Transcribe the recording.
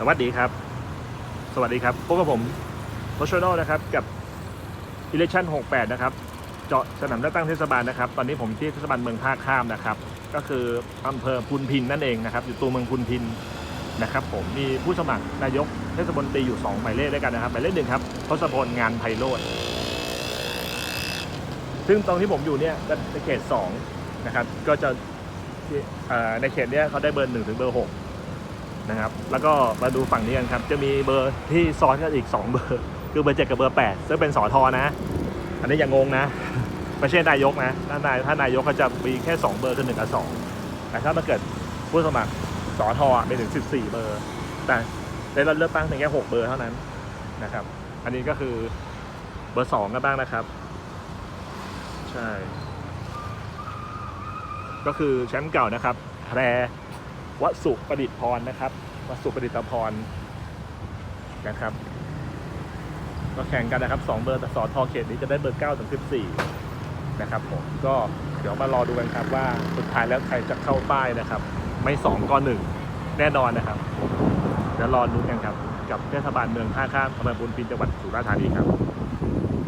สวัสดีครับ สวัสดีครับพบกับผมโ o ชโนนะครับกับ election 68 นะครับ เจาะสนามเลือกตั้งเทศบาลนะครับ ตอนนี้ผมที่เทศบาลเมืองท่าข้ามนะครับ ก็คืออำเภอพุนพินนั่นเองนะครับ อยู่ตัวเมืองพุนพินนะครับ ผมมีผู้สมัครนายกเทศมนตรีอยู่ 2 หมายเลขด้วยกันนะครับ หมายเลขหนึ่งครับทศพลงานไพโรธซึ่งตรงที่ผมอยู่เนี่ยจะในเขต2นะครับ ก็จะในเขตเนี้ยเขาได้เบอร์หนึ่งถึงเบอร์หก นะครับ แล้วก็มาดูฝั่งนี้กันครับ จะมีเบอร์ที่ซ้อนกันอีก 2 เบอร์ คือเบอร์เจ็ดกับเบอร์แปดซึ่งเป็นสอทอนะ อันนี้อย่างงงนะ ไม่ใช่นายกนะถ้านายถ้านายกเขาจะมีแค่ 2 เบอร์คือหนึ่งกับสองแต่ถ้ามาเกิดผู้สมัครสอทอไปถึง 14 เบอร์ แต่ในเราเลือกตั้งเพียงแค่ 6 เบอร์เท่านั้นนะครับ อันนี้ก็คือเบอร์ 2 กันบ้างนะครับ ใช่ ก็คือแชมป์เก่านะครับแพร วสุประดิษฐ์พรนะครับวสุประดิษฐ์พรนะครับก็แข่งกันนะครับสองเบอร์แต่สอทอเขตนี้จะได้เบอร์9ถึง14นะครับผมก็เดี๋ยวมารอดูกันครับว่าสุดท้ายแล้วใครจะเข้าป้ายนะครับ ไม่2ก็1แน่นอนนะครับเดี๋ยวรอดูกันครับ กับเทศบาลเมืองท่าข้ามอำเภอบุญพินจังหวัดสุราษฎร์ธานีครับ